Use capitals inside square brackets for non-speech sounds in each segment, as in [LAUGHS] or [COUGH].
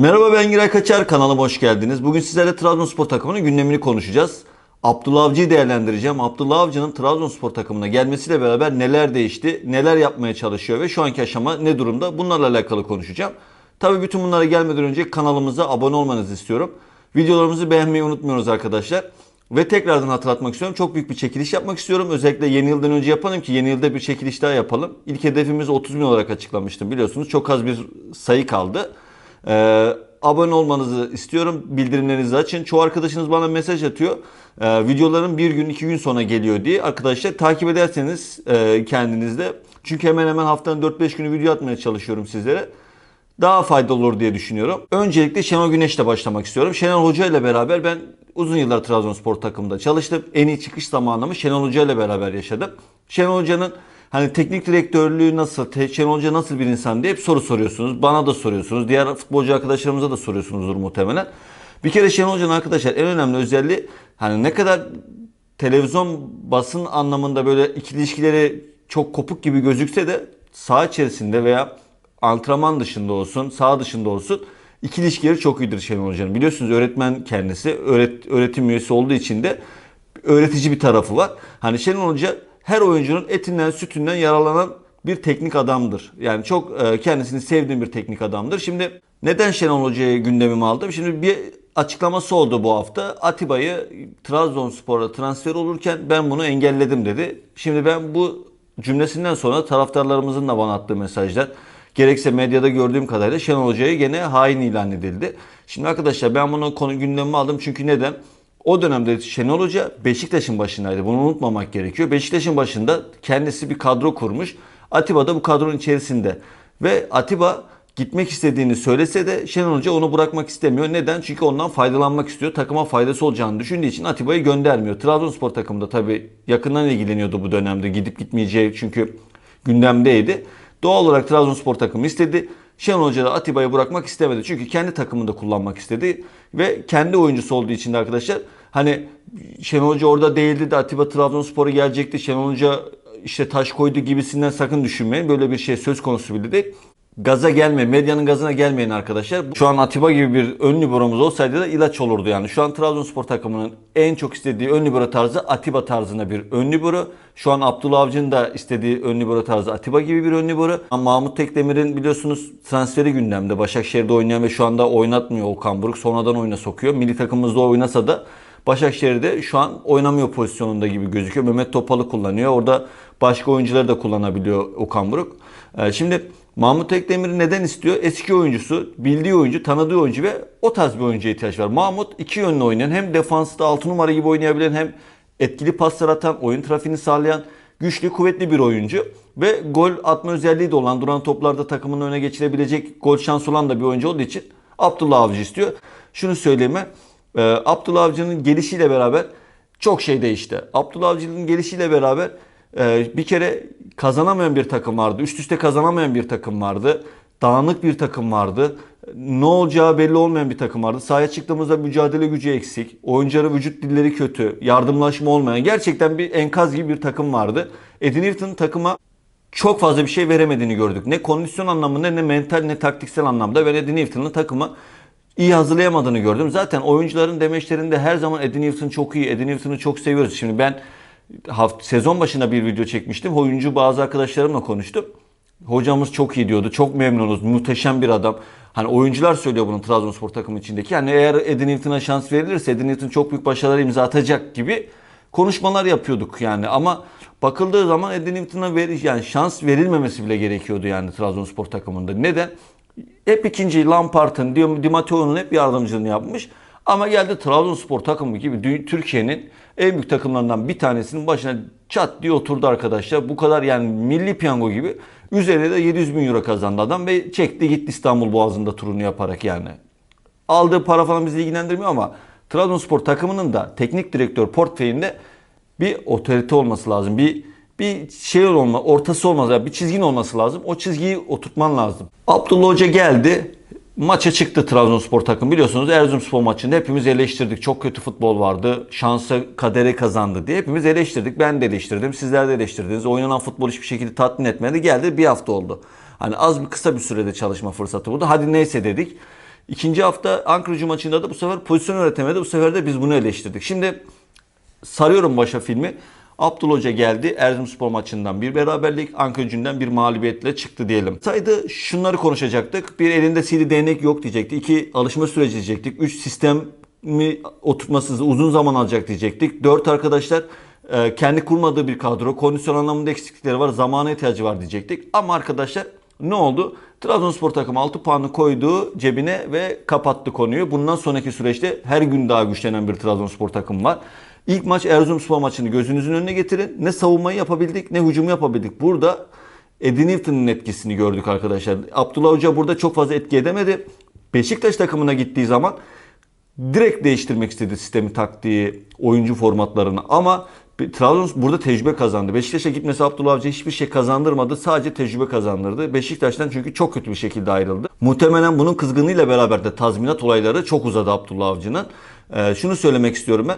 Merhaba ben Giray Kaçar kanalıma hoş geldiniz. Bugün sizlerle Trabzonspor takımının gündemini konuşacağız. Abdullah Avcı'yı değerlendireceğim. Abdullah Avcı'nın Trabzonspor takımına gelmesiyle beraber neler değişti, neler yapmaya çalışıyor ve şu anki aşama ne durumda bunlarla alakalı konuşacağım. Tabi bütün bunlara gelmeden önce kanalımıza abone olmanızı istiyorum. Videolarımızı beğenmeyi unutmuyoruz arkadaşlar. Ve tekrardan hatırlatmak istiyorum. Çok büyük bir çekiliş yapmak istiyorum. Özellikle yeni yıldan önce yapalım ki yeni yılda bir çekiliş daha yapalım. İlk hedefimiz 30 bin olarak açıklamıştım biliyorsunuz. Çok az bir sayı kaldı. Ee, abone olmanızı istiyorum. Bildirimlerinizi açın. Çoğu arkadaşınız bana mesaj atıyor. Ee, videoların bir gün iki gün sonra geliyor diye. Arkadaşlar takip ederseniz e, kendinizde. Çünkü hemen hemen haftanın 4-5 günü video atmaya çalışıyorum sizlere. Daha faydalı olur diye düşünüyorum. Öncelikle Şenol Güneş'le başlamak istiyorum. Şenol Hoca ile beraber ben uzun yıllar Trabzonspor takımında çalıştım. En iyi çıkış zamanımı Şenol Hoca ile beraber yaşadım. Şenol Hoca'nın hani teknik direktörlüğü nasıl, Şenol Hoca nasıl bir insan diye hep soru soruyorsunuz. Bana da soruyorsunuz. Diğer futbolcu arkadaşlarımıza da soruyorsunuzdur muhtemelen. Bir kere Şenol Hoca'nın arkadaşlar en önemli özelliği hani ne kadar televizyon basın anlamında böyle ikili ilişkileri çok kopuk gibi gözükse de saha içerisinde veya antrenman dışında olsun, saha dışında olsun ikili ilişkileri çok iyidir Şenol Hoca'nın. Biliyorsunuz öğretmen kendisi, öğret, öğretim üyesi olduğu için de öğretici bir tarafı var. Hani Şenol Hoca her oyuncunun etinden, sütünden yaralanan bir teknik adamdır. Yani çok e, kendisini sevdiğim bir teknik adamdır. Şimdi neden Şenol Hoca'yı gündemime aldım? Şimdi bir açıklaması oldu bu hafta. Atiba'yı Trabzonspor'a transfer olurken ben bunu engelledim dedi. Şimdi ben bu cümlesinden sonra taraftarlarımızın da bana attığı mesajlar gerekse medyada gördüğüm kadarıyla Şenol Hoca'ya gene hain ilan edildi. Şimdi arkadaşlar ben bunu konu gündemime aldım çünkü neden? O dönemde Şenol Hoca Beşiktaş'ın başındaydı. Bunu unutmamak gerekiyor. Beşiktaş'ın başında kendisi bir kadro kurmuş. Atiba da bu kadronun içerisinde. Ve Atiba gitmek istediğini söylese de Şenol Hoca onu bırakmak istemiyor. Neden? Çünkü ondan faydalanmak istiyor. Takıma faydası olacağını düşündüğü için Atiba'yı göndermiyor. Trabzonspor takımında tabii yakından ilgileniyordu bu dönemde. Gidip gitmeyeceği çünkü gündemdeydi. Doğal olarak Trabzonspor takımı istedi. Şenol Hoca da Atiba'yı bırakmak istemedi. Çünkü kendi takımında kullanmak istedi. Ve kendi oyuncusu olduğu için de arkadaşlar hani Şenol Hoca orada değildi de Atiba Trabzonspor'a gelecekti. Şenol Hoca işte taş koydu gibisinden sakın düşünmeyin. Böyle bir şey söz konusu bile değil. Gaza gelme, medyanın gazına gelmeyin arkadaşlar. Şu an Atiba gibi bir ön liberomuz olsaydı da ilaç olurdu yani. Şu an Trabzonspor takımının en çok istediği ön libero tarzı Atiba tarzında bir ön libero. Şu an Abdullah Avcı'nın da istediği ön libero tarzı Atiba gibi bir ön libero. Mahmut Tekdemir'in biliyorsunuz transferi gündemde. Başakşehir'de oynayan ve şu anda oynatmıyor Okan Buruk. Sonradan oyuna sokuyor. Milli takımımızda oynasa da Başakşehir'de şu an oynamıyor pozisyonunda gibi gözüküyor. Mehmet Topal'ı kullanıyor. Orada başka oyuncuları da kullanabiliyor Okan Buruk. Ee, Şimdi Mahmut Ekdemir'i neden istiyor? Eski oyuncusu, bildiği oyuncu, tanıdığı oyuncu ve o tarz bir oyuncuya ihtiyaç var. Mahmut iki yönlü oynayan, hem defansta 6 numara gibi oynayabilen hem etkili paslar atan, oyun trafiğini sağlayan güçlü, kuvvetli bir oyuncu. Ve gol atma özelliği de olan, duran toplarda takımın öne geçirebilecek gol şansı olan da bir oyuncu olduğu için Abdullah Avcı istiyor. Şunu söyleyeyim ben, e, Abdullah Avcı'nın gelişiyle beraber çok şey değişti. Abdullah Avcı'nın gelişiyle beraber e, bir kere kazanamayan bir takım vardı. Üst üste kazanamayan bir takım vardı. Dağınık bir takım vardı. Ne olacağı belli olmayan bir takım vardı. Sahaya çıktığımızda mücadele gücü eksik. Oyuncuları vücut dilleri kötü. Yardımlaşma olmayan. Gerçekten bir enkaz gibi bir takım vardı. Edin Newton takıma çok fazla bir şey veremediğini gördük. Ne kondisyon anlamında ne mental ne taktiksel anlamda. Ben Eddie Newton'ın takımı iyi hazırlayamadığını gördüm. Zaten oyuncuların demeçlerinde her zaman Eddie Newton çok iyi, Eddie Newton'u çok seviyoruz. Şimdi ben haft sezon başında bir video çekmiştim. Oyuncu bazı arkadaşlarımla konuştum. Hocamız çok iyi diyordu. Çok memnunuz. Muhteşem bir adam. Hani oyuncular söylüyor bunu Trabzonspor takımı içindeki. Yani eğer Eddie Newton'a şans verilirse Eddie Newton çok büyük başarılar imza atacak gibi konuşmalar yapıyorduk yani. Ama bakıldığı zaman Eddie Newton'a ver, yani şans verilmemesi bile gerekiyordu yani Trabzonspor takımında. Neden? Hep ikinci Lampard'ın, Di Matteo'nun hep yardımcılığını yapmış. Ama geldi Trabzonspor takımı gibi Türkiye'nin en büyük takımlarından bir tanesinin başına çat diye oturdu arkadaşlar. Bu kadar yani milli piyango gibi. Üzerine de 700 bin euro kazandı adam ve çekti gitti İstanbul Boğazı'nda turunu yaparak yani. Aldığı para falan bizi ilgilendirmiyor ama Trabzonspor takımının da teknik direktör portföyünde bir otorite olması lazım. Bir bir şey olma, ortası olmaz. Yani bir çizgin olması lazım. O çizgiyi oturtman lazım. Abdullah Hoca geldi. Maça çıktı Trabzonspor takım. Biliyorsunuz Erzurumspor maçında hepimiz eleştirdik. Çok kötü futbol vardı. Şansa kadere kazandı diye hepimiz eleştirdik. Ben de eleştirdim. Sizler de eleştirdiniz. Oynanan futbol hiçbir şekilde tatmin etmedi. Geldi bir hafta oldu. Hani az bir kısa bir sürede çalışma fırsatı buldu. Hadi neyse dedik. İkinci hafta Ankara gücü maçında da bu sefer pozisyon üretemedi. Bu sefer de biz bunu eleştirdik. Şimdi sarıyorum başa filmi. Abdul Hoca geldi. Erzurumspor maçından bir beraberlik, Ankara gücünden bir mağlubiyetle çıktı diyelim. Saydı şunları konuşacaktık. Bir elinde sihirli değnek yok diyecektik. İki alışma süreci diyecektik. Üç sistemi oturtması uzun zaman alacak diyecektik. Dört arkadaşlar e, kendi kurmadığı bir kadro. Kondisyon anlamında eksiklikleri var. Zamana ihtiyacı var diyecektik. Ama arkadaşlar ne oldu? Trabzonspor takımı 6 puanı koydu cebine ve kapattı konuyu. Bundan sonraki süreçte her gün daha güçlenen bir Trabzonspor takımı var. İlk maç Erzurumspor maçını gözünüzün önüne getirin. Ne savunmayı yapabildik ne hücumu yapabildik. Burada Eddie Newton'un etkisini gördük arkadaşlar. Abdullah Hoca burada çok fazla etki edemedi. Beşiktaş takımına gittiği zaman direkt değiştirmek istedi sistemi, taktiği, oyuncu formatlarını. Ama Trabzon burada tecrübe kazandı. Beşiktaş'a gitmesi Abdullah Avcı hiçbir şey kazandırmadı. Sadece tecrübe kazandırdı. Beşiktaş'tan çünkü çok kötü bir şekilde ayrıldı. Muhtemelen bunun kızgınlığıyla beraber de tazminat olayları çok uzadı Abdullah Avcı'nın. Ee, şunu söylemek istiyorum ben.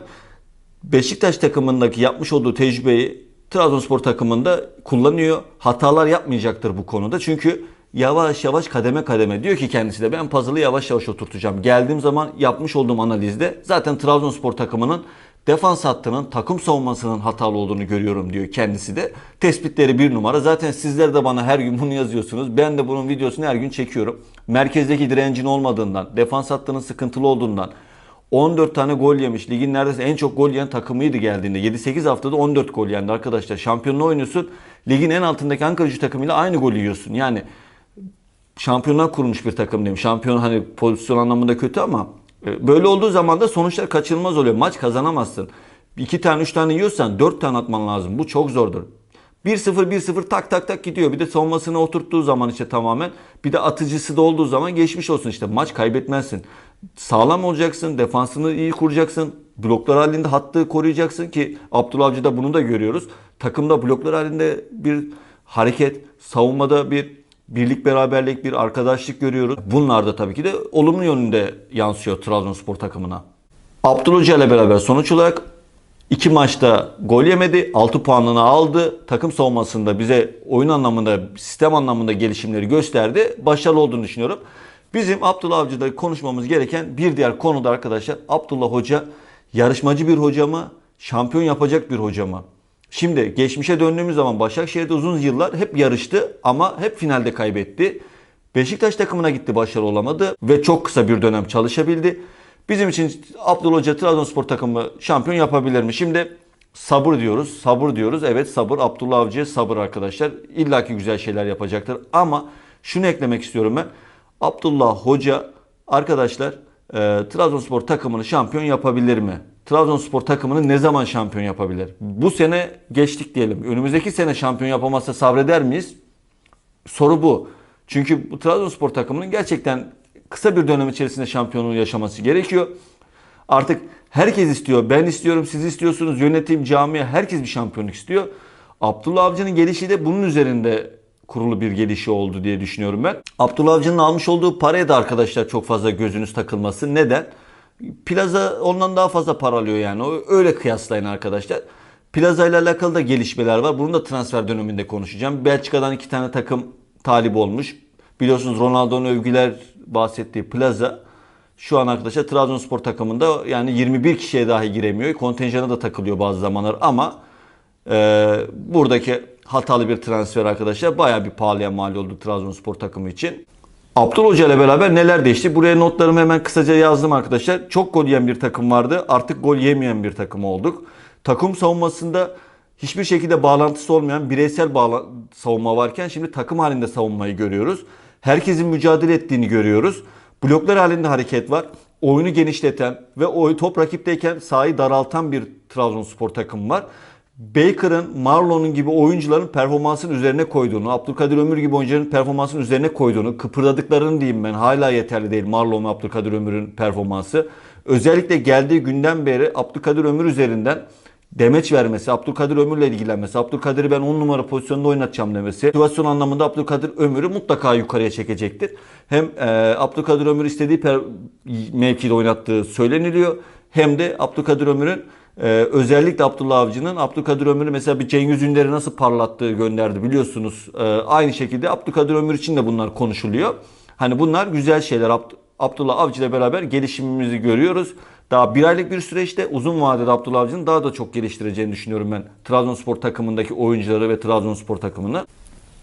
Beşiktaş takımındaki yapmış olduğu tecrübeyi Trabzonspor takımında kullanıyor. Hatalar yapmayacaktır bu konuda. Çünkü yavaş yavaş kademe kademe diyor ki kendisi de ben puzzle'ı yavaş yavaş oturtacağım. Geldiğim zaman yapmış olduğum analizde zaten Trabzonspor takımının defans hattının takım savunmasının hatalı olduğunu görüyorum diyor kendisi de. Tespitleri bir numara. Zaten sizler de bana her gün bunu yazıyorsunuz. Ben de bunun videosunu her gün çekiyorum. Merkezdeki direncin olmadığından, defans hattının sıkıntılı olduğundan, 14 tane gol yemiş. Ligin neredeyse en çok gol yiyen takımıydı geldiğinde. 7-8 haftada 14 gol yendi arkadaşlar. Şampiyonluğu oynuyorsun. Ligin en altındaki Ankara gücü takımıyla aynı gol yiyorsun. Yani şampiyonlar kurmuş bir takım diyeyim. Şampiyon hani pozisyon anlamında kötü ama e, böyle olduğu zaman da sonuçlar kaçınılmaz oluyor. Maç kazanamazsın. 2 tane 3 tane yiyorsan 4 tane atman lazım. Bu çok zordur. 1-0 1-0 tak tak tak gidiyor. Bir de savunmasına oturttuğu zaman işte tamamen. Bir de atıcısı da olduğu zaman geçmiş olsun işte. Maç kaybetmezsin. Sağlam olacaksın. Defansını iyi kuracaksın. Bloklar halinde hattı koruyacaksın ki Abdullah Avcı'da bunu da görüyoruz. Takımda bloklar halinde bir hareket, savunmada bir birlik beraberlik, bir arkadaşlık görüyoruz. Bunlar da tabii ki de olumlu yönünde yansıyor Trabzonspor takımına. Abdullah Hoca ile beraber sonuç olarak iki maçta gol yemedi. 6 puanını aldı. Takım savunmasında bize oyun anlamında, sistem anlamında gelişimleri gösterdi. Başarılı olduğunu düşünüyorum. Bizim Abdullah Avcı'da konuşmamız gereken bir diğer konuda arkadaşlar Abdullah Hoca yarışmacı bir hoca mı? Şampiyon yapacak bir hoca mı? Şimdi geçmişe döndüğümüz zaman Başakşehir'de uzun yıllar hep yarıştı ama hep finalde kaybetti. Beşiktaş takımına gitti başarılı olamadı ve çok kısa bir dönem çalışabildi. Bizim için Abdullah Hoca Trabzonspor takımı şampiyon yapabilir mi? Şimdi sabır diyoruz, sabır diyoruz. Evet sabır, Abdullah Avcı'ya sabır arkadaşlar. İlla ki güzel şeyler yapacaktır. Ama şunu eklemek istiyorum ben. Abdullah Hoca arkadaşlar e, Trabzonspor takımını şampiyon yapabilir mi? Trabzonspor takımını ne zaman şampiyon yapabilir? Bu sene geçtik diyelim. Önümüzdeki sene şampiyon yapamazsa sabreder miyiz? Soru bu. Çünkü bu Trabzonspor takımının gerçekten kısa bir dönem içerisinde şampiyonluğu yaşaması gerekiyor. Artık herkes istiyor. Ben istiyorum, siz istiyorsunuz. Yönetim, camia herkes bir şampiyonluk istiyor. Abdullah Avcı'nın gelişi de bunun üzerinde kurulu bir gelişi oldu diye düşünüyorum ben. Abdullah Avcı'nın almış olduğu paraya da arkadaşlar çok fazla gözünüz takılması. Neden? Plaza ondan daha fazla para alıyor yani. Öyle kıyaslayın arkadaşlar. Plaza ile alakalı da gelişmeler var. Bunu da transfer döneminde konuşacağım. Belçika'dan iki tane takım talip olmuş. Biliyorsunuz Ronaldo'nun övgüler bahsettiği Plaza şu an arkadaşlar Trabzonspor takımında yani 21 kişiye dahi giremiyor. Kontenjana da takılıyor bazı zamanlar ama e, buradaki hatalı bir transfer arkadaşlar baya bir pahalıya mal oldu Trabzonspor takımı için. Abdul Hoca ile beraber neler değişti? Buraya notlarımı hemen kısaca yazdım arkadaşlar. Çok gol yiyen bir takım vardı. Artık gol yemeyen bir takım olduk. Takım savunmasında hiçbir şekilde bağlantısı olmayan bireysel bağla- savunma varken şimdi takım halinde savunmayı görüyoruz. Herkesin mücadele ettiğini görüyoruz. Bloklar halinde hareket var. Oyunu genişleten ve oy top rakipteyken sahayı daraltan bir Trabzonspor takımı var. Baker'ın, Marlon'un gibi oyuncuların performansın üzerine koyduğunu, Abdülkadir Ömür gibi oyuncuların performansın üzerine koyduğunu, kıpırdadıklarını diyeyim ben. Hala yeterli değil Marlon ve Abdülkadir Ömür'ün performansı. Özellikle geldiği günden beri Abdülkadir Ömür üzerinden demeç vermesi, Abdülkadir Ömür'le ilgilenmesi, Abdülkadir'i ben 10 numara pozisyonda oynatacağım demesi, motivasyon anlamında Abdülkadir Ömür'ü mutlaka yukarıya çekecektir. Hem e, Abdülkadir Ömür istediği per, mevkide oynattığı söyleniliyor. Hem de Abdülkadir Ömür'ün ee, özellikle Abdullah Avcı'nın Abdülkadir Ömür'ü mesela bir Cengiz Ünder'i nasıl parlattığı gönderdi biliyorsunuz. Ee, aynı şekilde Abdülkadir Ömür için de bunlar konuşuluyor. Hani bunlar güzel şeyler. Abd- Abdullah Avcı ile beraber gelişimimizi görüyoruz. Daha bir aylık bir süreçte uzun vadede Abdullah Avcı'nın daha da çok geliştireceğini düşünüyorum ben. Trabzonspor takımındaki oyuncuları ve Trabzonspor takımını.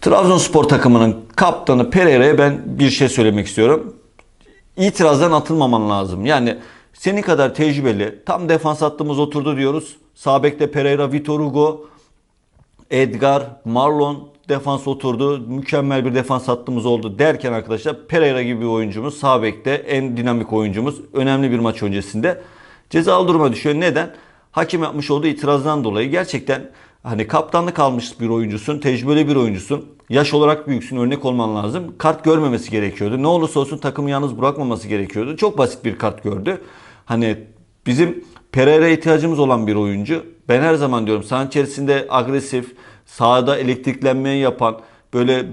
Trabzonspor takımının kaptanı Pereira'ya ben bir şey söylemek istiyorum. İtirazdan atılmaman lazım. Yani senin kadar tecrübeli, tam defans hattımız oturdu diyoruz. Sağ bekte Pereira, Vitor Hugo, Edgar, Marlon defans oturdu. Mükemmel bir defans hattımız oldu derken arkadaşlar Pereira gibi bir oyuncumuz sağ bekte en dinamik oyuncumuz önemli bir maç öncesinde cezalı duruma düşüyor. Neden? Hakim yapmış olduğu itirazdan dolayı gerçekten hani kaptanlık almış bir oyuncusun, tecrübeli bir oyuncusun. Yaş olarak büyüksün, örnek olman lazım. Kart görmemesi gerekiyordu. Ne olursa olsun takımı yalnız bırakmaması gerekiyordu. Çok basit bir kart gördü. Hani bizim Pereira ihtiyacımız olan bir oyuncu. Ben her zaman diyorum saha içerisinde agresif, sahada elektriklenmeyi yapan, böyle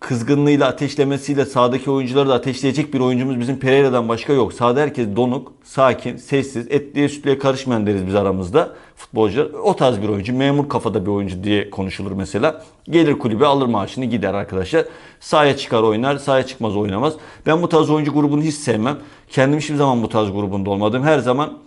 kızgınlığıyla, ateşlemesiyle sahadaki oyuncuları da ateşleyecek bir oyuncumuz bizim Pereira'dan başka yok. Sahada herkes donuk, sakin, sessiz, etliye sütlüye karışmayan deriz biz aramızda futbolcular. O tarz bir oyuncu, memur kafada bir oyuncu diye konuşulur mesela. Gelir kulübe alır maaşını gider arkadaşlar. Sahaya çıkar oynar, sahaya çıkmaz oynamaz. Ben bu tarz oyuncu grubunu hiç sevmem. Kendim hiçbir zaman bu tarz grubunda olmadım. Her zaman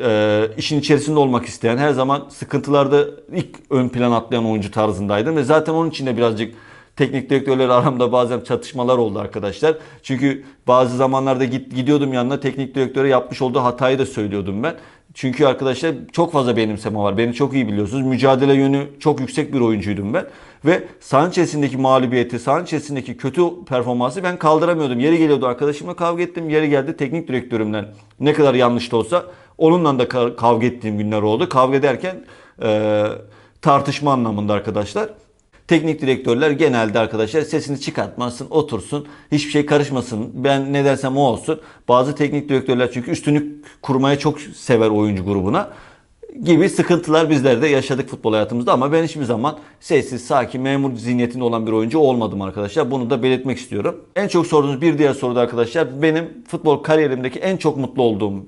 e, işin içerisinde olmak isteyen, her zaman sıkıntılarda ilk ön plan atlayan oyuncu tarzındaydım. Ve zaten onun için de birazcık teknik direktörler aramda bazen çatışmalar oldu arkadaşlar. Çünkü bazı zamanlarda git, gidiyordum yanına teknik direktöre yapmış olduğu hatayı da söylüyordum ben. Çünkü arkadaşlar çok fazla benimseme var. Beni çok iyi biliyorsunuz. Mücadele yönü çok yüksek bir oyuncuydum ben. Ve sahanın içerisindeki mağlubiyeti, sahanın içerisindeki kötü performansı ben kaldıramıyordum. Yeri geliyordu arkadaşımla kavga ettim. Yeri geldi teknik direktörümden ne kadar yanlış da olsa onunla da kavga ettiğim günler oldu. Kavga ederken e, tartışma anlamında arkadaşlar. Teknik direktörler genelde arkadaşlar sesini çıkartmasın, otursun, hiçbir şey karışmasın. Ben ne dersem o olsun. Bazı teknik direktörler çünkü üstünlük kurmaya çok sever oyuncu grubuna gibi sıkıntılar bizler de yaşadık futbol hayatımızda ama ben hiçbir zaman sessiz, sakin, memur zihniyetinde olan bir oyuncu olmadım arkadaşlar. Bunu da belirtmek istiyorum. En çok sorduğunuz bir diğer soru da arkadaşlar benim futbol kariyerimdeki en çok mutlu olduğum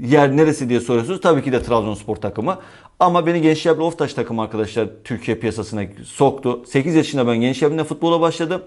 yer neresi diye soruyorsunuz. Tabii ki de Trabzonspor takımı. Ama beni Gençler Birliği Oftaş takımı arkadaşlar Türkiye piyasasına soktu. 8 yaşında ben Gençler Birliği'nde futbola başladım.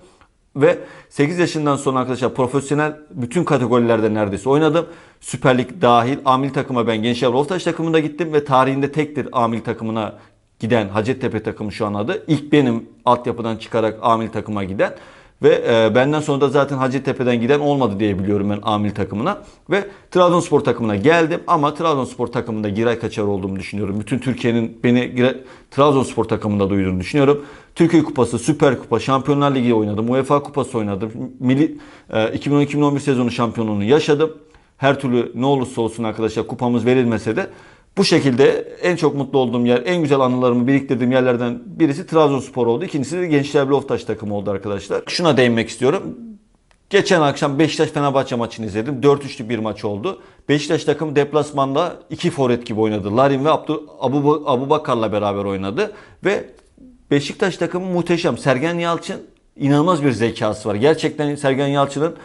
Ve 8 yaşından sonra arkadaşlar profesyonel bütün kategorilerde neredeyse oynadım. Süper Lig dahil amil takıma ben Gençler Oftaş takımında gittim ve tarihinde tektir amil takımına giden Hacettepe takımı şu an adı. İlk benim altyapıdan çıkarak amil takıma giden. Ve e, benden sonra da zaten Hacettepe'den giden olmadı diye biliyorum ben amil takımına. Ve Trabzonspor takımına geldim ama Trabzonspor takımında Giray Kaçar olduğumu düşünüyorum. Bütün Türkiye'nin beni Giray, Trabzonspor takımında duyduğunu düşünüyorum. Türkiye Kupası, Süper Kupa, Şampiyonlar Ligi oynadım. UEFA Kupası oynadım. Milli, e, 2010-2011 sezonu şampiyonluğunu yaşadım. Her türlü ne olursa olsun arkadaşlar kupamız verilmese de bu şekilde en çok mutlu olduğum yer, en güzel anılarımı biriktirdiğim yerlerden birisi Trabzonspor oldu. İkincisi de Gençler Birliği Oftaş takımı oldu arkadaşlar. Şuna değinmek istiyorum. Geçen akşam Beşiktaş Fenerbahçe maçını izledim. 4-3'lü bir maç oldu. Beşiktaş takımı deplasmanda iki forvet gibi oynadı. Larin ve Abdu, Abu, Abu Bakar'la beraber oynadı. Ve Beşiktaş takımı muhteşem. Sergen Yalçın inanılmaz bir zekası var. Gerçekten Sergen Yalçın'ın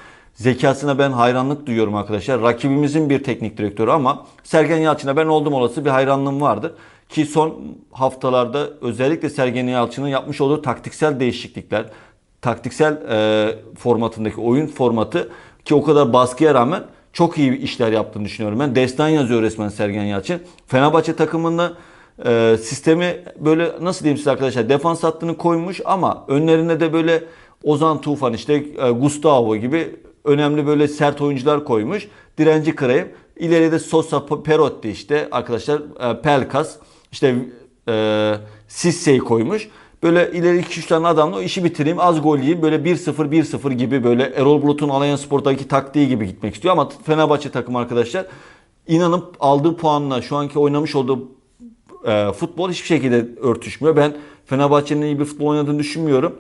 zekasına ben hayranlık duyuyorum arkadaşlar. Rakibimizin bir teknik direktörü ama Sergen Yalçın'a ben oldum olası bir hayranlığım vardır. Ki son haftalarda özellikle Sergen Yalçın'ın yapmış olduğu taktiksel değişiklikler, taktiksel e, formatındaki oyun formatı ki o kadar baskıya rağmen çok iyi işler yaptığını düşünüyorum. Ben destan yazıyor resmen Sergen Yalçın. Fenerbahçe takımında e, sistemi böyle nasıl diyeyim size arkadaşlar defans hattını koymuş ama önlerine de böyle Ozan Tufan işte e, Gustavo gibi önemli böyle sert oyuncular koymuş. Direnci kırayım. İleride Sosa, Perotti işte arkadaşlar e, Pelkas işte e, Sisse'yi koymuş. Böyle ileri 2-3 tane adamla işi bitireyim az gol yiyeyim böyle 1-0 1-0 gibi böyle Erol Bulut'un Allianz Spor'daki taktiği gibi gitmek istiyor ama Fenerbahçe takım arkadaşlar inanıp aldığı puanla şu anki oynamış olduğu e, futbol hiçbir şekilde örtüşmüyor. Ben Fenerbahçe'nin iyi bir futbol oynadığını düşünmüyorum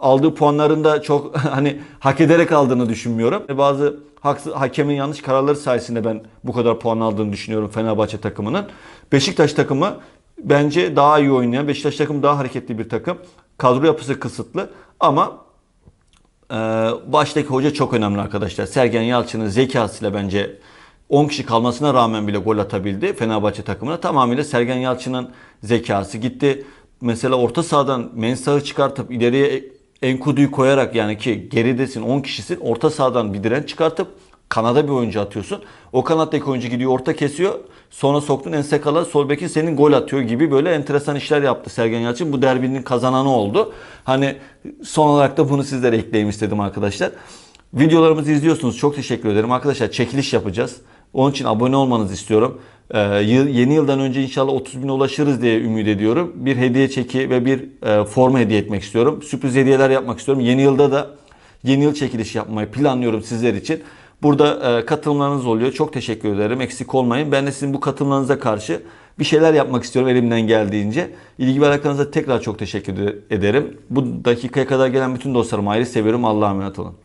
aldığı puanların da çok [LAUGHS] hani hak ederek aldığını düşünmüyorum. Bazı haksız, hakemin yanlış kararları sayesinde ben bu kadar puan aldığını düşünüyorum Fenerbahçe takımının. Beşiktaş takımı bence daha iyi oynayan, Beşiktaş takımı daha hareketli bir takım. Kadro yapısı kısıtlı ama e, baştaki hoca çok önemli arkadaşlar. Sergen Yalçın'ın zekasıyla bence 10 kişi kalmasına rağmen bile gol atabildi Fenerbahçe takımına. Tamamıyla Sergen Yalçın'ın zekası gitti. Mesela orta sahadan Mensah'ı çıkartıp ileriye Enkudu'yu koyarak yani ki geridesin 10 kişisin orta sahadan bir direnç çıkartıp kanada bir oyuncu atıyorsun. O kanattaki oyuncu gidiyor orta kesiyor. Sonra soktun Ensekala sol bekin senin gol atıyor gibi böyle enteresan işler yaptı Sergen Yalçın. Bu derbinin kazananı oldu. Hani son olarak da bunu sizlere ekleyeyim istedim arkadaşlar. Videolarımızı izliyorsunuz. Çok teşekkür ederim. Arkadaşlar çekiliş yapacağız. Onun için abone olmanızı istiyorum. Ee, yeni yıldan önce inşallah 30 bine ulaşırız diye ümit ediyorum. Bir hediye çeki ve bir e, forma hediye etmek istiyorum. Sürpriz hediyeler yapmak istiyorum. Yeni yılda da yeni yıl çekiliş yapmayı planlıyorum sizler için. Burada e, katılımlarınız oluyor. Çok teşekkür ederim. Eksik olmayın. Ben de sizin bu katılımlarınıza karşı bir şeyler yapmak istiyorum elimden geldiğince. İlgi ve alakanıza tekrar çok teşekkür ederim. Bu dakikaya kadar gelen bütün dostlarımı ayrı seviyorum. Allah'a emanet olun.